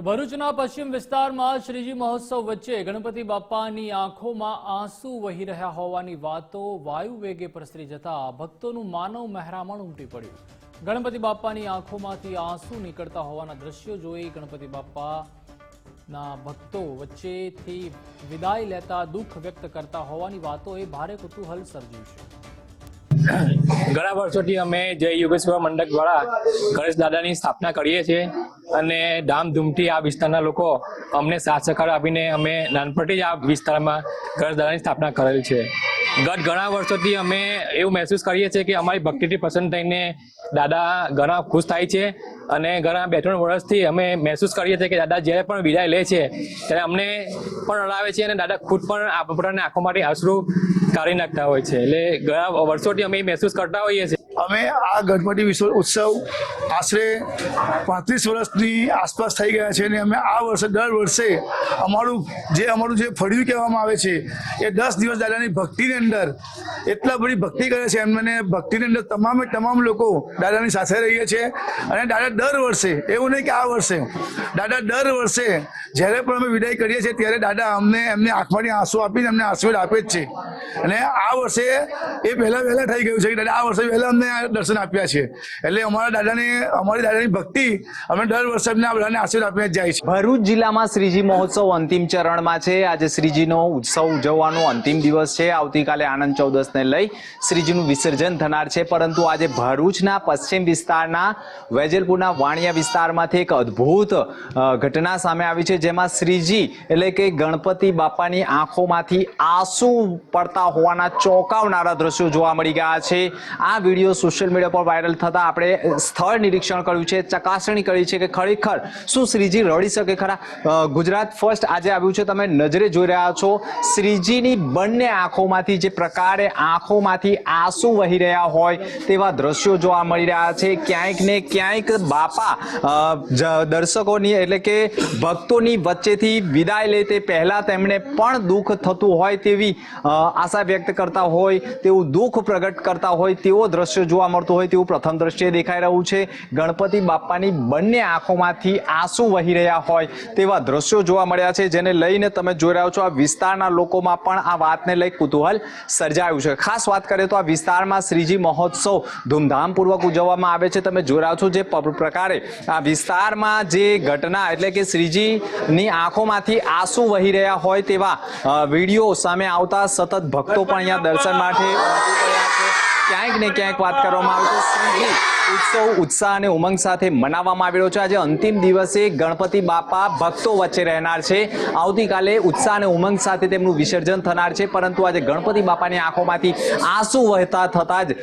ભરૂચના પશ્ચિમ વિસ્તારમાં શ્રીજી મહોત્સવ વચ્ચે ગણપતિ બાપાની આંખોમાં આંસુ વહી રહ્યા હોવાની વાતો વાયુ વેગે પ્રસરી જતા ભક્તોનું માનવ મહેરામણ ઉમટી પડ્યું. ગણપતિ બાપાની આંખોમાંથી આંસુ નીકળતા હોવાના દ્રશ્યો જોઈ ગણપતિ બાપાના ભક્તો વચ્ચેથી વિદાય લેતા દુઃખ વ્યક્ત કરતા હોવાની વાતોએ ભારે કુતૂહલ સર્જ્યું છે. ઘણા વર્ષોથી અમે જય યોગેશ્વર મંડપ દ્વારા ગણેશ દાદાની સ્થાપના કરીએ છીએ અને ધામધૂમથી આ વિસ્તારના લોકો અમને સાથ સહકાર આપીને અમે નાનપણથી જ આ વિસ્તારમાં ગણેશ દાદાની સ્થાપના કરેલ છે. ગત ઘણા વર્ષોથી અમે એવું મહેસૂસ કરીએ છીએ કે અમારી ભક્તિથી પસંદ થઈને દાદા ઘણા ખુશ થાય છે અને ઘણા બે ત્રણ વર્ષથી અમે મહેસૂસ કરીએ છીએ કે દાદા જ્યારે પણ વિદાય લે છે, ત્યારે અમને પણ રડાવે છે અને દાદા ખુદ પણ આપણાને આંખોમાંથી આંસુ કાઢી નાખતા હોય છે. એટલે ઘણા વર્ષોથી અમે મહેસૂસ કરતા હોઈએ છીએ. અમે આ ગણપતિ વિશ્વ ઉત્સવ આશરે પાંત્રીસ વર્ષની આસપાસ થઈ ગયા છે અને અમે આ વર્ષે, દર વર્ષે અમારું જે અમારું જે ફળિયું કહેવામાં આવે છે, એ દસ દિવસ દાદાની ભક્તિની અંદર એટલા બધી ભક્તિ કરે છે એમને ભક્તિની અંદર તમામે તમામ લોકો દાદાની સાથે રહીએ છીએ અને દાદા દર વર્ષે, એવું નહીં કે આ વર્ષે, દાદા દર વર્ષે જ્યારે પણ અમે વિદાય કરીએ છીએ ત્યારે દાદા અમને, એમને આંખમાંથી આંસુ આપીને અમને આશીર્વાદ આપે જ છે. અને આ વર્ષે એ પહેલાં વહેલા થઈ ગયું છે કે દાદા, આ વર્ષે વહેલા અમને દર્શન આપ્યા છે. એટલે અમારા દાદાને, અમારી દાદાની ભક્તિ, અમે દર વર્ષે અમને બધાને આશીર્વાદ આપીને જાય છે. ભરૂચ જિલ્લામાં શ્રીજી મહોત્સવ અંતિમ ચરણમાં છે. આજે શ્રીજીનો ઉત્સવ ઉજવવાનો અંતિમ દિવસ છે. આવતીકાલે આનંદ ચૌદસને લઈ શ્રીજીનું વિસર્જન થનાર છે. પરંતુ આજે ભરૂચના પશ્ચિમ વિસ્તારના વેજલપુરના વાણિયા વિસ્તારમાંથી એક અદ્ભુત ઘટના સામે આવી છે. જેમાં શ્રીજી એટલે કે ગણપતિ બાપાની આંખોમાંથી આંસુ પડતા હોવાના ચોંકાવનારા દ્રશ્યો જોવા મળી ગયા છે. આ વીડિયો સોશિયલ મીડિયા પર વાયરલ થતા આપણે સ્થળ નિરીક્ષણ કર્યું છે, ચકાસણી કરી છે કે ખરેખર શું શ્રીજી રડી શકે ખરા? ગુજરાત ફર્સ્ટ આજે આવ્યું છે, તમે નજરે જોઈ રહ્યા છો, શ્રીજીની બંને આંખોમાંથી જે પ્રકારે આંખોમાંથી આંસુ વહી રહ્યા હોય તેવા દ્રશ્યો જોવા મળી રહ્યા છે. ક્યાંક ને ક્યાંક બાપા દર્શકોની એટલે કે ભક્તોની વચ્ચેથી વિદાય લે તે પહેલાં તેમને પણ દુઃખ થતું હોય તેવી આશા વ્યક્ત કરતા હોય, તેવું દુઃખ પ્રગટ કરતા હોય તેવો દ્રશ્ય જોવા મળતું હોય તેવું પ્રથમ દ્રશ્ય દેખાઈ રહ્યું છે. ગણપતિ બાપ્પાની બંને આંખોમાંથી આંસુ વહી રહ્યા હોય તેવા દ્રશ્યો જોવા મળ્યા છે, જેને લઈને તમે જોઈ રહ્યા છો આ વિસ્તારના લોકોમાં પણ આ વાતને લઈ કુતૂહલ સર્જાયું છે. ખાસ વાત કરીએ તો આ વિસ્તારમાં શ્રીજી મહોત્સવ ધૂમધામપૂર્વક ઉજવવામાં આવે છે. તમે જોઈ રહ્યા છો જે પ્રકારે આ વિસ્તારમાં જે ઘટના એટલે કે શ્રીજીની આંખોમાંથી આંસુ વહી રહ્યા હોય તેવા વીડિયો સામે આવતા સતત ભક્તો પણ અહીંયા દર્શન માટે ક્યાંક ને ક્યાંક વાત કરવામાં આવે ઉત્સવ, ઉત્સાહ અને ઉમંગ સાથે મનાવવામાં આવી રહ્યો છે. આજે અંતિમ દિવસે ગણપતિ બાપા ભક્તો વચ્ચે રહેનાર છે. આવતીકાલે ઉત્સાહ અને ઉમંગ સાથે તેમનું વિસર્જન થનાર છે. પરંતુ આજે ગણપતિ બાપાની આંખોમાંથી આંસુ વહેતા થતા જ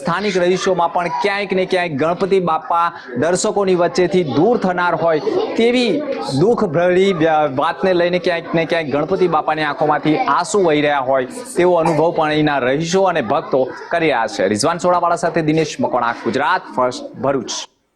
સ્થાનિક રહીશોમાં પણ ક્યાંક ને ક્યાંક ગણપતિ બાપા દર્શકોની વચ્ચેથી દૂર થનાર હોય તેવી દુઃખ ભરી વાતને લઈને ક્યાંક ને ક્યાંક ગણપતિ બાપાની આંખોમાંથી આંસુ વહી રહ્યા હોય તેવો અનુભવ પણ અહીંના રહીશો અને ભક્તો કરી રહ્યા છે. રિઝવાન સોડાવાળા સાથે દિનેશ મકોણા ગુજરાત ફર્સ્ટ ભરૂચ